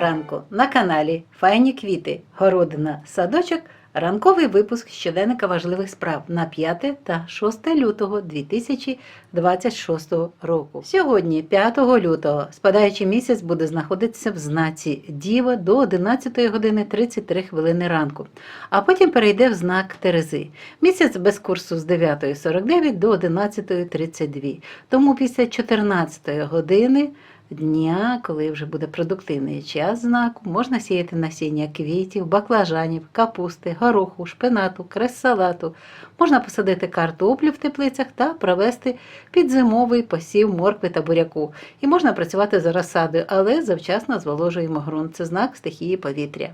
ранку на каналі Файні квіти, городина, садочок. Ранковий випуск щоденника важливих справ на 5 та 6 лютого 2026 року. Сьогодні, 5 лютого, спадаючий місяць буде знаходитися в знаці Діва до 11 години 33 хвилини ранку, а потім перейде в знак Терези. Місяць без курсу з 9.49 до 11.32. Тому після 14 години дня, коли вже буде продуктивний час знаку, можна сіяти насіння квітів, баклажанів, капусти, гороху, шпинату, крес-салату. Можна посадити картоплю в теплицях та провести підзимовий посів моркви та буряку. І можна працювати за розсадою, але завчасно зволожуємо ґрунт. Це знак стихії повітря.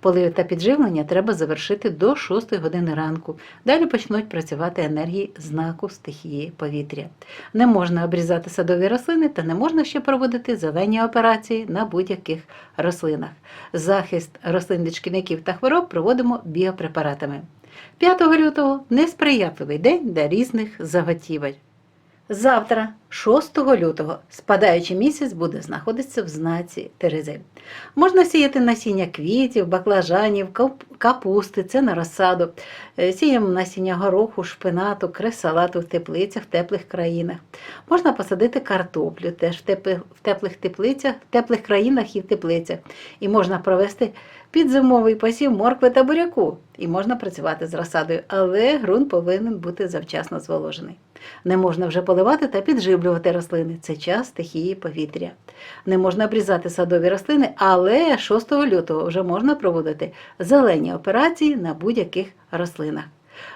Полив та підживлення треба завершити до 6 години ранку. Далі почнуть працювати енергії знаку стихії повітря. Не можна обрізати садові рослини та не можна ще проводити зелені операції на будь-яких рослинах. Захист рослин від шкідників та хвороб проводимо біопрепаратами. 5 лютого несприятливий день для різних заготівель. Завтра, 6 лютого, спадаючий місяць буде знаходитися в знаці Терези. Можна сіяти насіння квітів, баклажанів, капусти, це на розсаду. Е, Сіємо насіння гороху, шпинату, крес-салату в теплицях в теплих країнах. Можна посадити картоплю теж в теплих, в теплих теплицях, в теплих країнах і в теплицях. І можна провести підзимовий посів моркви та буряку. І можна працювати з розсадою, але ґрунт повинен бути завчасно зволожений. Не можна вже поливати та підживлювати рослини. Це час стихії повітря. Не можна обрізати садові рослини, але 6 лютого вже можна проводити зелені операції на будь-яких рослинах.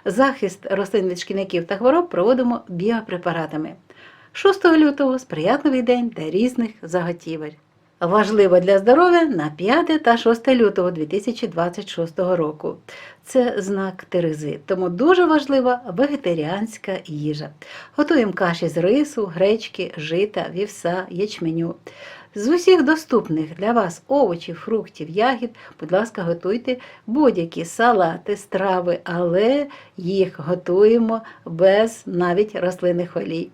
Захист рослин від шкідників та хвороб проводимо біопрепаратами. 6 лютого сприятливий день для різних заготівель. Важливо для здоров'я на 5 та 6 лютого 2026 року. Це знак Терези, тому дуже важлива вегетаріанська їжа. Готуємо каші з рису, гречки, жита, вівса, ячменю. З усіх доступних для вас овочів, фруктів, ягід, будь ласка, готуйте будь-які салати, страви, але їх готуємо без навіть рослинних олій.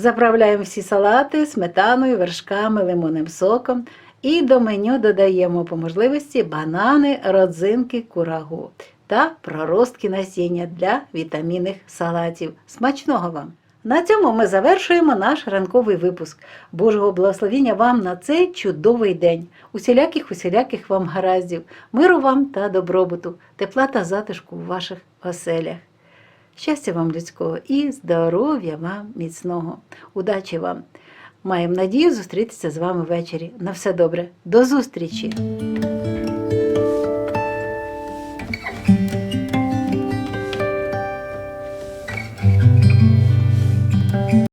Заправляємо всі салати сметаною, вершками, лимонним соком. І до меню додаємо по можливості банани, родзинки, курагу та проростки насіння для вітамінних салатів. Смачного вам! На цьому ми завершуємо наш ранковий випуск. Божого благословіння вам на цей чудовий день. Усіляких усіляких вам гараздів, миру вам та добробуту, тепла та затишку в ваших оселях. Щастя вам людського і здоров'я вам міцного. Удачі вам! Маємо надію зустрітися з вами ввечері. На все добре, до зустрічі!